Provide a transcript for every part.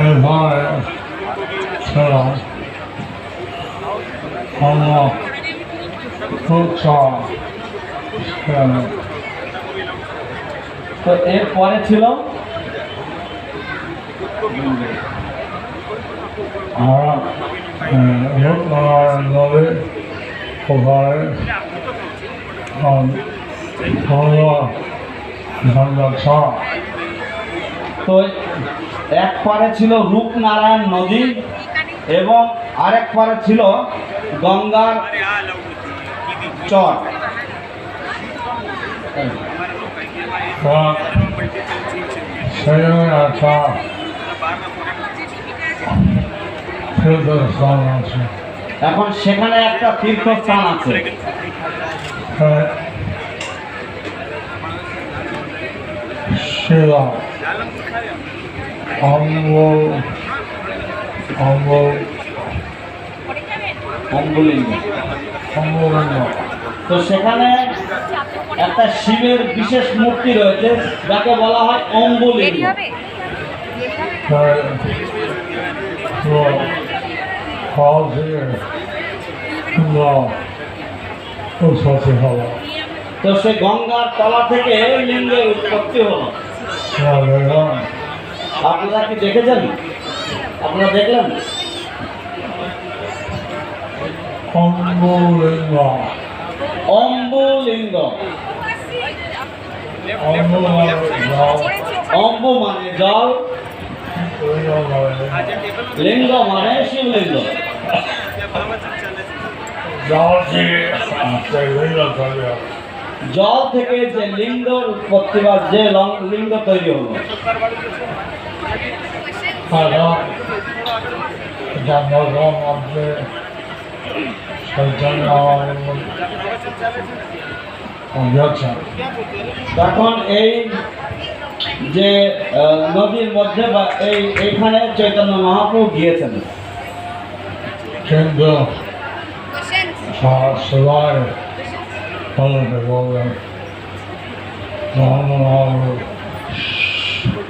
এরপরে ছিল অন্য তো এর পরে ছিল? রূপনারায়ণ নদী ওপারে ঝন্ডা ছড়া তো এক পারে ছিল রূপনারায়ণ নদী এবং আরেক পারে ছিল গঙ্গার চর। এখন সেখানে একটা তীর্থস্থান আছে। শিলা। অম্বলিঙ্গ তো সেখানে একটা শিবের বিশেষ মূর্তি রয়েছে যাকে বলা হয় উৎপত্তি তো সে গঙ্গার তলা থেকে লিঙ্গের উৎপত্তি হলো। আপনারা কি দেখেছেন? আপনারা দেখলেন? অম্বলিঙ্গ। অম্বু মানে জল। লিঙ্গ মানে শিবলিঙ্গ। জল থেকে যে লিঙ্গ উৎপত্তি বা যে লিঙ্গ তৈরি হলো। অভ্যর্থন তখন এই যে নদীর মধ্যে বা এই, এইখানে চৈতন্য মহাপ্রভু গিয়েছেন। কিন্তু সবাই। বেশি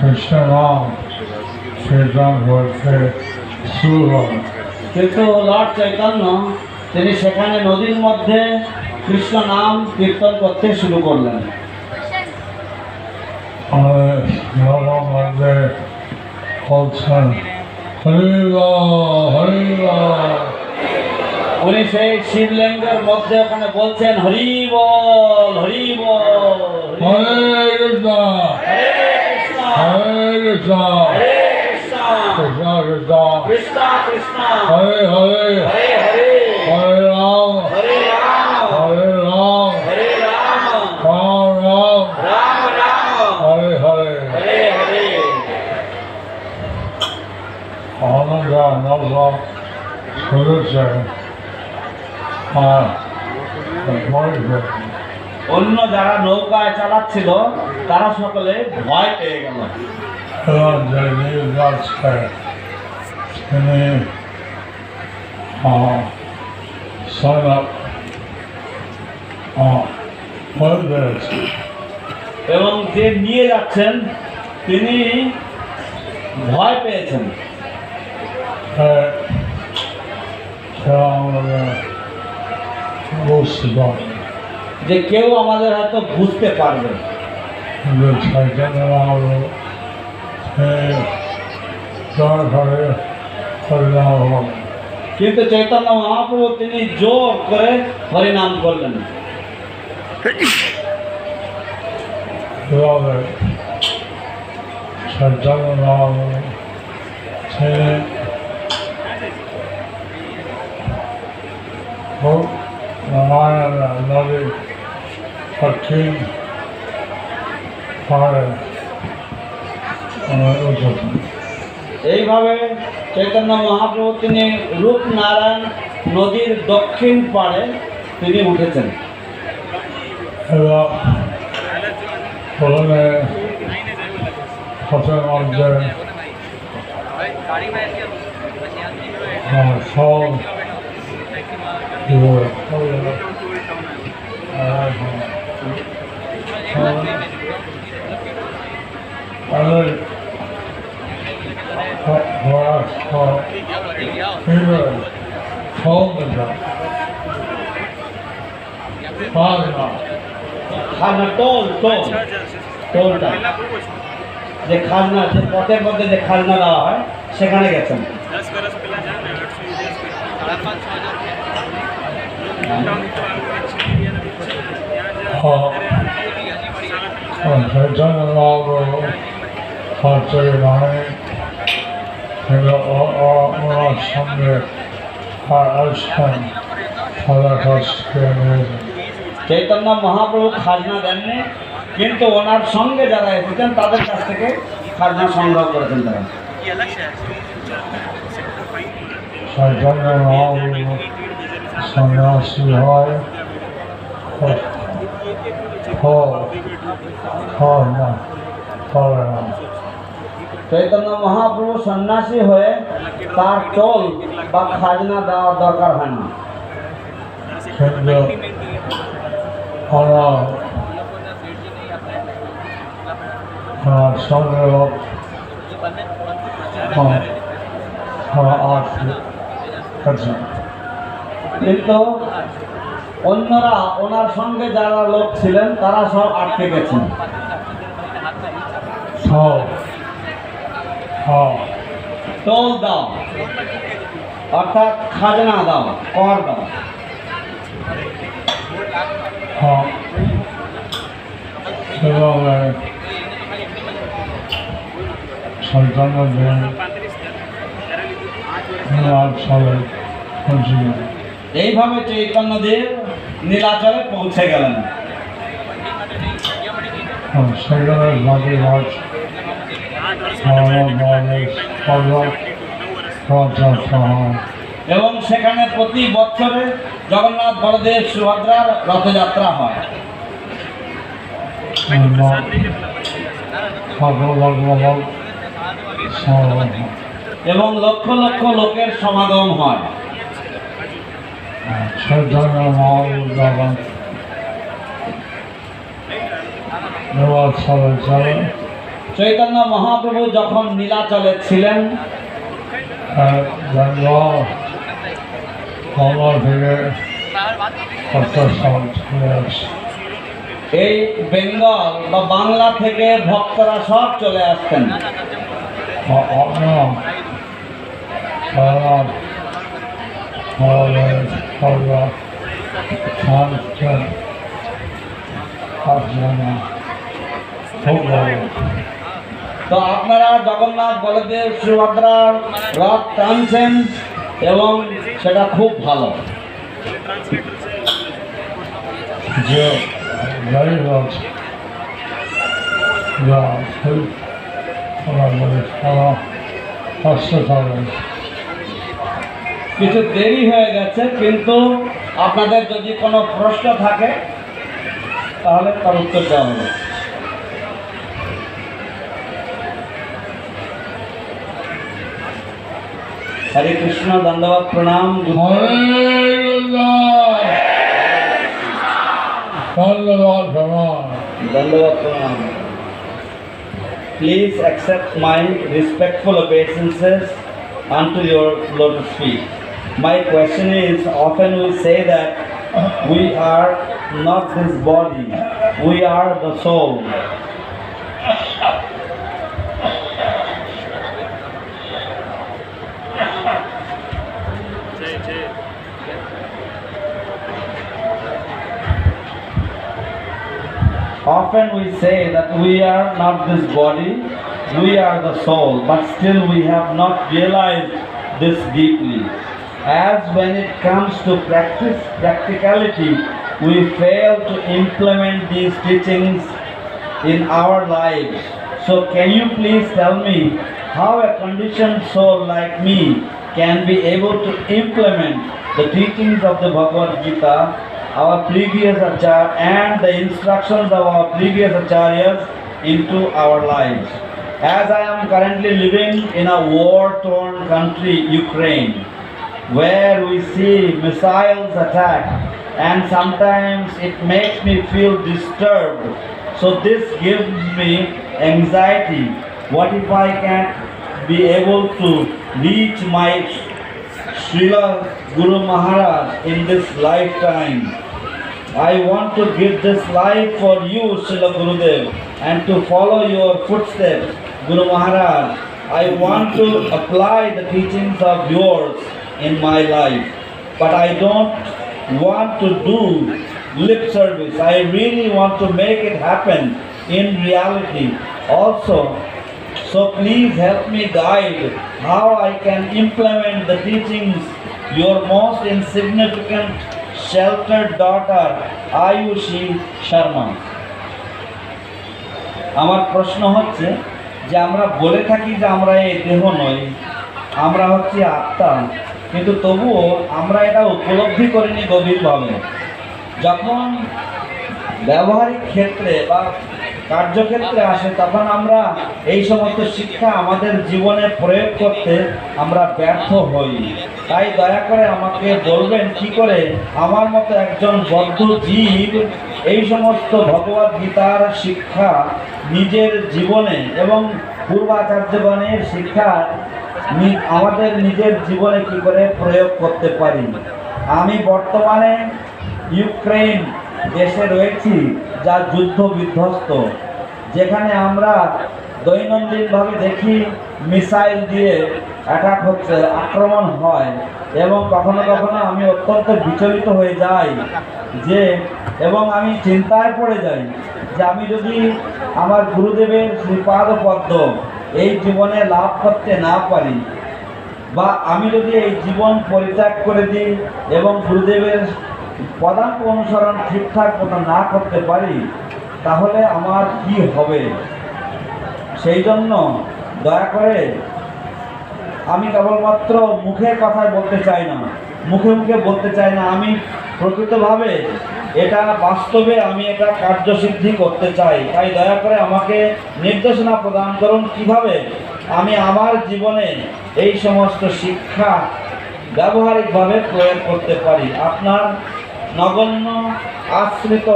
কৃষ্ণ নাম শুরু হয় কিন্তু লর্ড চৈতন্য তিনি সেখানে নদীর মধ্যে কৃষ্ণ নাম কীর্তন করতে শুরু করলেন। মধ্যে বলছেন উনি সেই শিবলিঙ্গের মধ্যে ওখানে বলছেন হরি বল হরি বল হরে কৃষ্ণ কৃষ্ণ কৃষ্ণ কৃষ্ণ কৃষ্ণ হরে হরে হরে হরে হরে রাম হরে রাম হরে রাম হরে রাম রাম রাম রাম রাম হরে হরে হরে হরে আনন্দ নব শুনেছে আর অন্য যারা নৌকায় চালাচ্ছিল তারা সকলে ভয় পেয়ে গেল। যে নীল যাচ্ছে তিনি সৈন্য হয়ে পেরেছে এবং যে নিয়ে যাচ্ছেন তিনি ভয় পেয়েছেন। আমাদের বুঝতে পারে যে কেউ আমাদের হয়তো বুঝতে পারবে। যে কিন্তু চৈতন্য মহাপ্রভু তিনি জোর করে হরিনাম করলেন এভাবে চৈতন্য মহাপ্রভু সে খুব রামায়ণ নদী দক্ষিণ পাড়ে আমার উঠেছে এইভাবে চৈতন্য মহাপ্রভু তিনি রূপনারায়ণ নদীর দক্ষিণ পাড়ে তিনি উঠেছেন। প্রথমে আমার সব সব সব পাঁচ না খাজনা টোল টোল টোলটা যে খাজনা যে পথের মধ্যে যে খাজনা দেওয়া হয়, সেখানে গেছেন। চৈতন্য মহাপ্রভু হচ্ছে মানে কিন্তু ওনার সঙ্গে আসছেন সাদা কাজ চৈতন্য মহাপ্রভু খাজনা দেননি কিন্তু ওনার সঙ্গে যারা এসেছেন তাদের কাছ থেকে খাজনা সংগ্রহ করেছেন তারা চৈতন্য মহাপ্রভু সন্ন্যাসী হয় হয় না করে না চৈতন্য মহাপ্রভু সন্ন্যাসী হয়ে তার টোল বা খাজনা দেওয়ার দরকার হয় না। কিন্তু অন্যরা ওনার সঙ্গে যারা লোক ছিলেন তারা সব আটকে গেছেন। সব টোল দাও। অর্থাৎ খাজনা দাও, কর দাও। হ্যাঁ এইভাবে চৈতন্যদেব নীলাচলে পৌঁছে গেলেন। সেখানে বাকি মাছ এবং সেখানে প্রতি বছরে জগন্নাথ বলদেব সুভদ্রার রথযাত্রা হয়। এবং লক্ষ লক্ষ লোকের সমাগম হয়। চৈতন্য মহাপ্রভু যখন নীলাচলে ছিলেন এই বেঙ্গল বা বাংলা থেকে ভক্তরা সব চলে আসতেন অন্য তো আপনারা জগন্নাথ বলদেব সুভদ্রার রথ টানছেন এবং সেটা খুব ভালো। কিছু দেরি হয়ে গেছে কিন্তু আপনাদের যদি কোনো প্রশ্ন থাকে তাহলে তার উত্তর দেওয়া হবে। हरे कृष्ण दंडवत प्रणाम दंडवत प्रणाम Please accept my respectful obeisances unto your lotus feet. My question is often we say that we are not this body, we are the soul. Often we say that we are not this body, we are the soul, but still we have not realized this deeply. As when it comes to practice, practicality, we fail to implement these teachings in our lives. So can you please tell me how a conditioned soul like me can be able to implement the teachings of the Bhagavad Gita, our previous acharya and the instructions of our previous acharyas into our lives? As I am currently living in a war-torn country, Ukraine, where we see missiles attack and sometimes it makes me feel disturbed so this gives me anxiety what if i can't be able to reach my Srila Guru Maharaj in this lifetime I want to give this life for you, Srila Gurudev, and to follow your footsteps, Guru Maharaj. I want to apply the teachings of yours in my life, but I don't want to do lip service. I really want to make it happen in reality. Also, so please help me guide how I can implement the teachings your most insignificant sheltered daughter Ayushi Sharma. আমার প্রশ্ন হচ্ছে যে আমরা বলে থাকি যে আমরা এই দেহ নই আমরা হচ্ছে আত্মা কিন্তু তবুও আমরা এটা উপলব্ধি করিনি গভীরভাবে যখন ব্যবহারিক ক্ষেত্রে বা কার্যক্ষেত্রে আসে, তখন আমরা এই সমস্ত শিক্ষা আমাদের জীবনে প্রয়োগ করতে আমরা ব্যর্থ হই। তাই দয়া করে আমাকে বলবেন, কি করে আমার মতো একজন বদ্ধ জীব এই সমস্ত ভগবদ গীতার শিক্ষা নিজের জীবনে এবং পূর্বাচার্যগণের শিক্ষা আমাদের নিজের জীবনে কি করে প্রয়োগ করতে পারি? আমি বর্তমানে ইউক্রেন দেশে রয়েছি যা যুদ্ধ বিধ্বস্ত। যেখানে আমরা দৈনন্দিনভাবে দেখি মিসাইল দিয়ে অ্যাটাক হচ্ছে, আক্রমণ হয় এবং কখনো কখনো আমি অত্যন্ত বিচলিত হয়ে যাই যে, এবং আমি চিন্তায় পড়ে যাই যে আমি যদি আমার গুরুদেবের শ্রীপাদ পদ্ম এই জীবনে লাভ করতে না পারি বা আমি যদি এই জীবন পরিত্যাগ করে দিই এবং গুরুদেবের পদাঙ্ক অনুসরণ ঠিকঠাক মতো না করতে পারি, তাহলে আমার কি হবে? সেই জন্য দয়া করে আমি কেবলমাত্র মুখের কথায় বলতে চাই না। মুখে মুখে বলতে চাই না, আমি প্রকৃতভাবে এটা বাস্তবে আমি এটা কার্যসিদ্ধি করতে চাই। তাই দয়া করে আমাকে নির্দেশনা প্রদান করুন কীভাবে আমি আমার জীবনে এই সমস্ত শিক্ষা ব্যবহারিকভাবে প্রয়োগ করতে পারি। আপনার নগণ্য আশ্রিত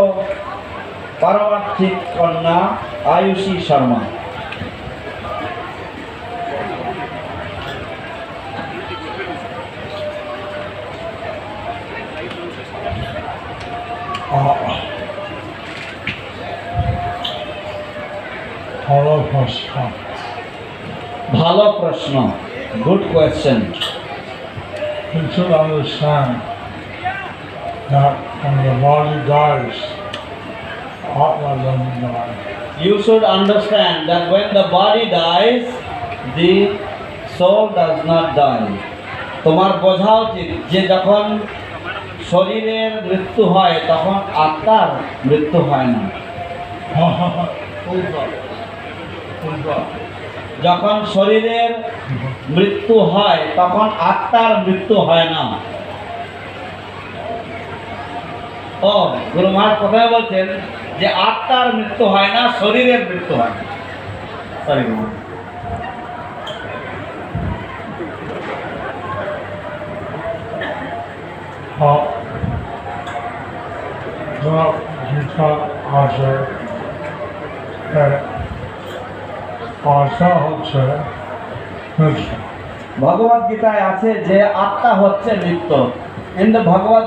পারমার্থিক কন্যা আয়ুষী শর্মা Hello, Pastor. ভালো প্রশ্ন good question should understand that when the body dies, Atma doesn't die. You should understand that when the body dies, the soul does not die. তোমার বোঝা উচিত যে যখন শরীরের মৃত্যু হয় তখন আত্মার মৃত্যু হয় না যখন শরীরের মৃত্যু হয় তখন আত্মার মৃত্যু হয় না ও গুরু মহারাজ কোথায় বলছেন যে আত্মার মৃত্যু হয় না শরীরের মৃত্যু হয় না। সরি the Gita আছে আশা হচ্ছে মৃত্যু ভগবদ গীতায় আছে যে আত্মা হচ্ছে নিত্য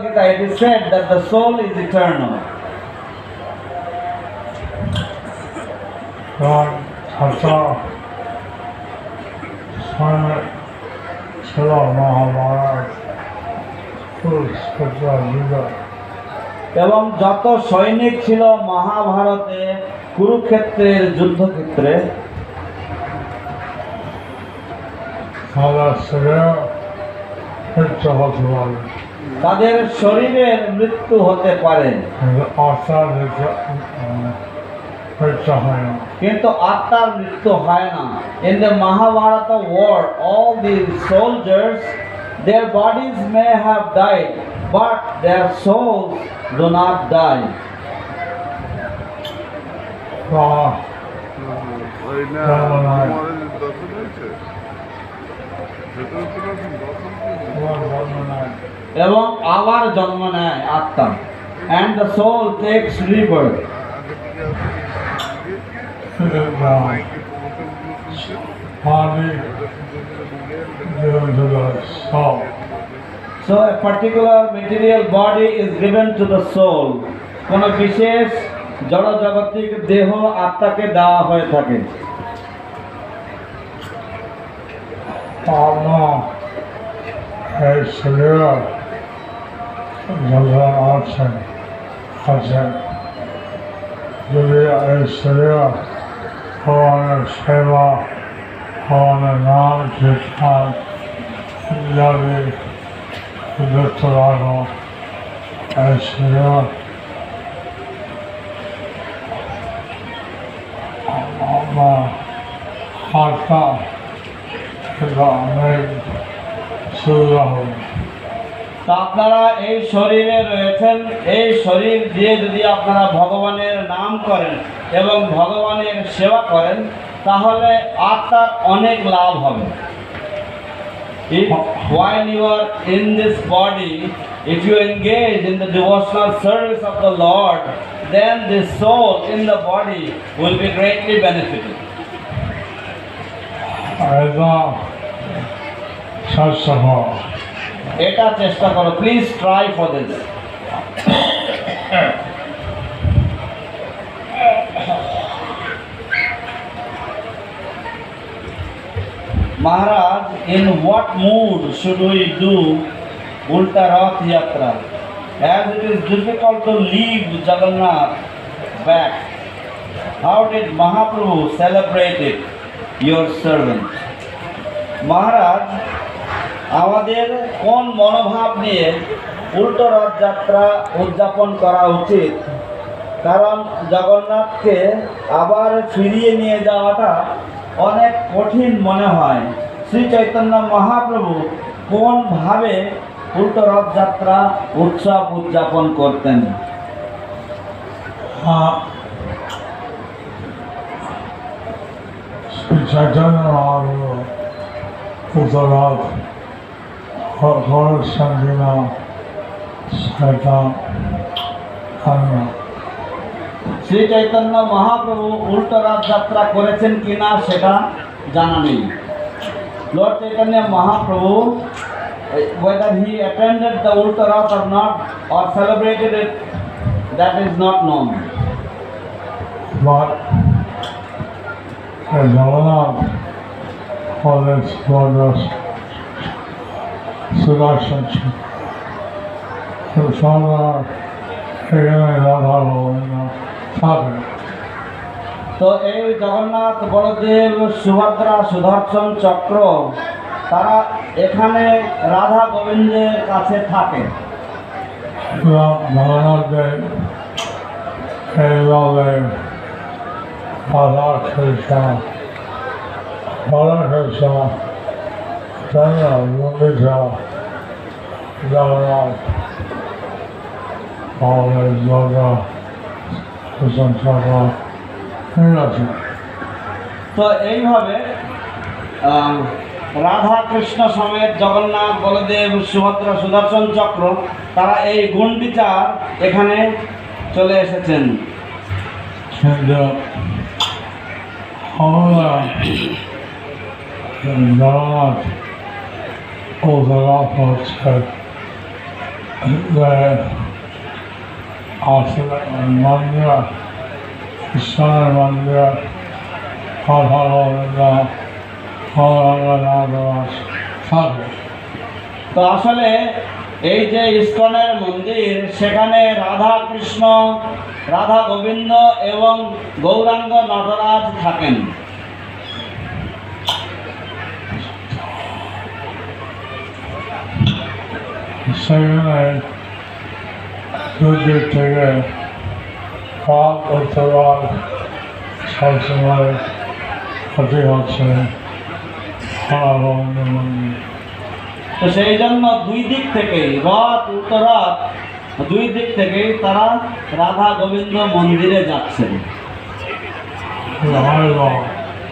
Gita it is said that the soul is eternal এবং ভাষা স্থানে ছিল মহাভারত এবং যত সৈনিক ছিল মহাভারতে কুরুক্ষেত্রের যুদ্ধক্ষেত্রে তাদের তাদের শরীরের মৃত্যু হতে পারে। কিন্তু হয় আত্মার মৃত্যু হয় না। In the Mahabharata war all the soldiers their bodies may have died but their souls do not die বা এবং আবার জন্ম নেয় আত্মা। And the soul takes rebirth is given to. কোন বিশেষ জড় জগতিক দেহ আত্মাকে দেওয়া হয়ে থাকে। শরীর যখন আছে আছে যদি এই শরীর ভগবানের সেবা ভগবানের নাম কীর্তন ইত্যাদি যুক্ত রাখো এই শরীর আমার আত্মা কিন্তু অনেক সুবিধা হবে আপনারা এই শরীরে রয়েছেন, এই শরীর দিয়ে যদি আপনারা ভগবানের নাম করেন এবং ভগবানের সেবা করেন, তাহলে আত্মার অনেক লাভ হবে। If while you are in this body if you engage in the devotional service of the Lord then the soul in the body will be greatly benefited সৎসহ এটা চেষ্টা করো please try for this Maharaj, in what mood should we do Ulta Rath Yatra? As it is difficult to leave Jagannath back. How did Mahaprabhu celebrate it? Your servant. Maharaj আমাদের কোন মনোভাব নিয়ে উল্টো রথযাত্রা উদযাপন করা উচিত? কারণ জগন্নাথকে আবার ফিরিয়ে নিয়ে যাওয়াটা অনেক কঠিন মনে হয়। শ্রী চৈতন্য মহাপ্রভু কোনভাবে উল্টো রথযাত্রা উৎসব উদযাপন করতেন? চৈতন্য মহাপ্রভু উত্তরাত সেটা জানি না শ্রী চৈতন্য মহাপ্রভু উল্টো রথযাত্রা করেছেন কিনা সেটা জানা নেই Lord Chaitanya Mahaprabhu whether he attended the Ulta Rath or not or celebrated it that is not known But the Jagannath for this progress থাকে তো এই জগন্নাথ, বলদেব, সুভদ্রা, সুদর্শন চক্র, তারা এখানে রাধা গোবিন্দের কাছে থাকে। রাধা কৃষ্ণ জগন্নাথ আমাদের চক্র ঠিক আছে তো এইভাবে রাধা কৃষ্ণ সমেত জগন্নাথ, বলদেব, সুভদ্রা, সুদর্শন চক্র, তারা এই গুন্ডিচার এখানে চলে এসেছেন। আমরা জগন্নাথ উদ্ধার হচ্ছে যে আসলে মন্দির, ঈশ্বরের মন্দির থাকে তো আসলে এই যে ইস্কনের মন্দির, সেখানে রাধা কৃষ্ণ, রাধা গোবিন্দ এবং গৌরাঙ্গ নটরাজ থাকেন। সেখানে দুদিক থেকে পাক উত্তর সবসময় ক্ষতি হচ্ছে তো সেই জন্য দুই দিক থেকেই রথ উত্তরথ দুই দিক থেকেই তারা রাধা গোবিন্দ মন্দিরে যাচ্ছেন।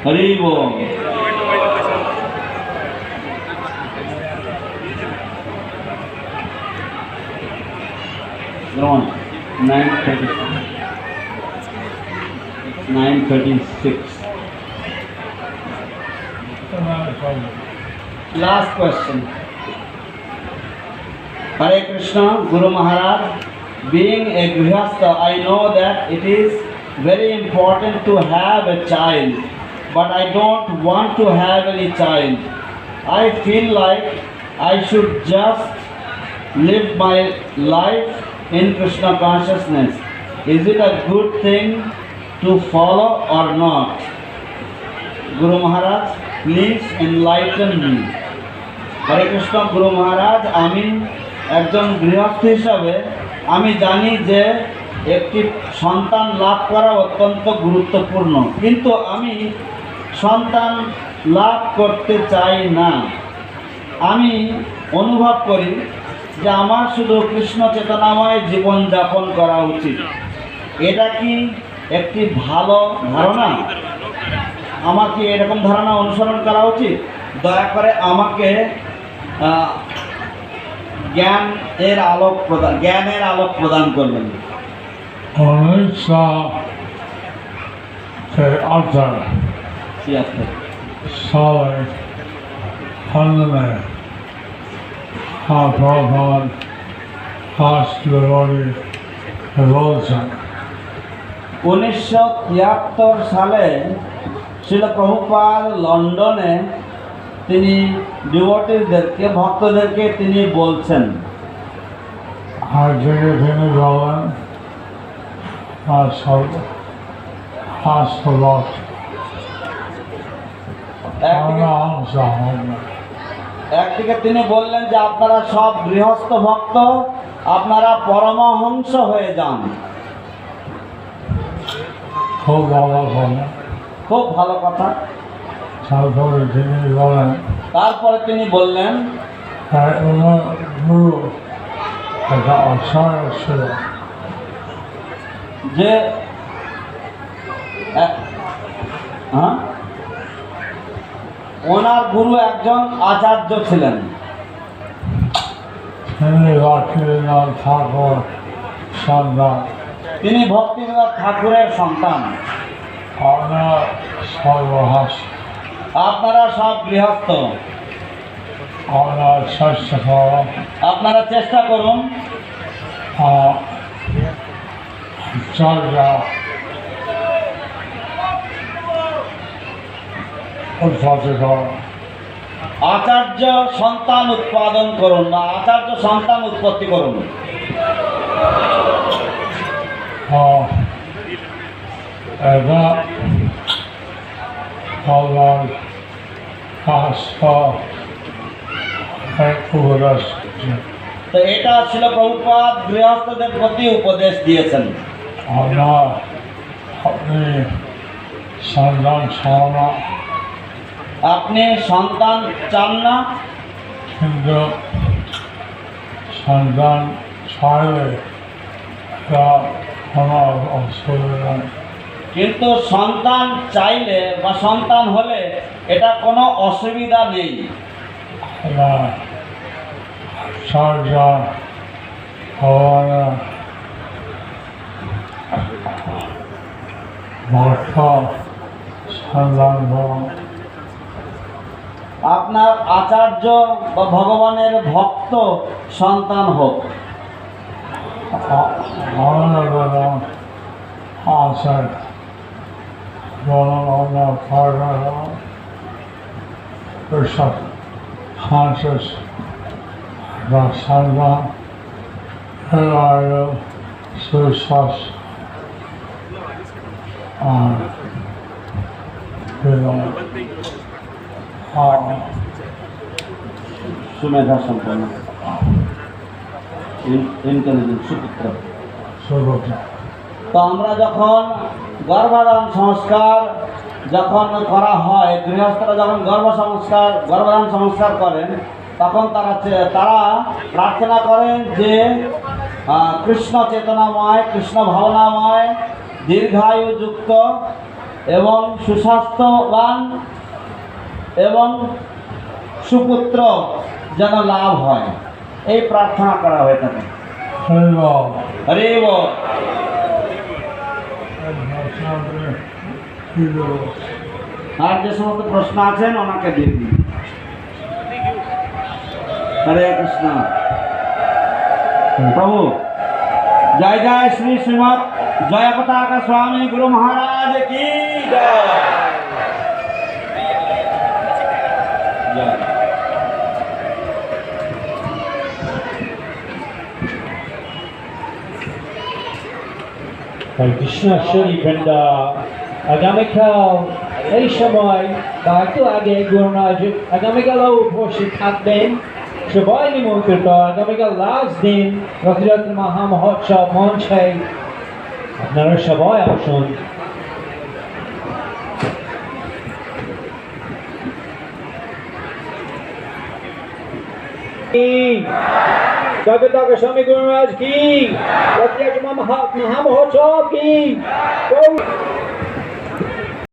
হরি বল Nine thirty. Nine thirty-six. Last question. Hare Krishna, Guru Maharaj, being a Grihastha, I know that it is very important to have a child, but I don't want to have any child. I feel like I should just live my life in Krishna consciousness. Is it a good thing to follow or not? Guru Maharaj, please enlighten me. হরে কৃষ্ণ গুরু মহারাজ আমি একজন গৃহস্থ হিসাবে আমি জানি যে একটি সন্তান লাভ করা অত্যন্ত গুরুত্বপূর্ণ কিন্তু আমি সন্তান লাভ করতে চাই না আমি অনুভব করি যে আমার শুধু কৃষ্ণ চেতনাময় জীবন যাপন করা উচিত। এটা কি একটি ভালো ধারণা? আমার কি এরকম ধারণা অনুসরণ করা উচিত? দয়া করে আমাকে জ্ঞান এর আলোক প্রদান জ্ঞানের আলোক প্রদান করবেন। অনিচ্ছা তে ছিয়াত্তর সবাই হান্ডনে প্রধান হাসলে বলছেন উনিশশো তিয়াত্তর সালে শিল প্রভুপাল লন্ডনে তিনি ডিভোটিসদেরকে ভক্তদেরকে তিনি বলছেন। আর জেগে তিনি বলেন আর সব হাসপাতাল একদিকে আমরা একদিকে তিনি বললেন যে আপনারা সব গৃহস্থ ভক্ত আপনারা পরমহংস হয়ে যান। খুব ভালো খুব ভালো কথা। তারপরে তিনি বলেন তারপরে তিনি বললেন ওনার গুরু একটা আশয় ছিল। যে হ্যাঁ? ওনার গুরু একজন আচার্য ছিলেন। ঠাকুর সন্তান তিনি ভক্তিবিনোদ ঠাকুরের সন্তান। আপনার সর্বহাস। আপনারা সব গৃহস্থ। আপনার চেষ্টা আপনারা চেষ্টা করুন। চর্যা উৎপত্তি করো আচার্য সন্তান উৎপাদন করুন বা আচার্য সন্তান উৎপত্তি করুন। তো এটা ছিল প্রভুপাদ গৃহস্থদের প্রতি উপদেশ দিয়েছেন। আপনার আপনি সন্তান ছাড়া আপনি সন্তান চান না? কিন্তু সন্তান ছাড়লে তা কোনো অসুবিধা কিন্তু সন্তান চাইলে বা সন্তান হলে এটা কোনো অসুবিধা নেই। ভগবানের সন্তান আপনার আচার্য বা ভগবানের ভক্ত সন্তান হোক। আমরা সরকার এসব হাঁসের বা সন্তান এর সুশ্বাস আর আর সুমেধা সম্পন্ন ইন্টেলিজেন্ট সুপুত্র। সুরক্ষা তো আমরা যখন গর্ভাধান সংস্কার যখন করা হয় গৃহস্থরা যখন গর্ভ সংস্কার গর্ভধান সংস্কার করেন তখন তারা তারা প্রার্থনা করেন যে কৃষ্ণ চেতনাময় কৃষ্ণ ভাবনাময় দীর্ঘায়ুযুক্ত এবং সুস্বাস্থ্যবান এবং সুপুত্র যেন লাভ হয়। এই প্রার্থনা করা হয়ে থাকে। আর যে সমস্ত প্রশ্ন আছেন, ওনাকে দিয়ে দিন। হরে কৃষ্ণ। প্রভু, জয় জয় শ্রী শ্রীমৎ জয় পতাকা স্বামী গুরু মহারাজ কি জয়। হরে কৃষ্ণ শরীফ আগামীকাল এই সময় বা একটু আগে গুরুরাজ আগামীকালও উপস্থিত থাকবেন। সবাই নিমন্ত্রিত। আগামীকাল লাস্ট দিন রথযাত্রা মহা মহোৎসব মঞ্চে। আপনারা সবাই আসুন। জগন্নাথ স্বামী গুরুরাজ কি রথযাত্রা মহা মহা মহোৎসব কি গৌ-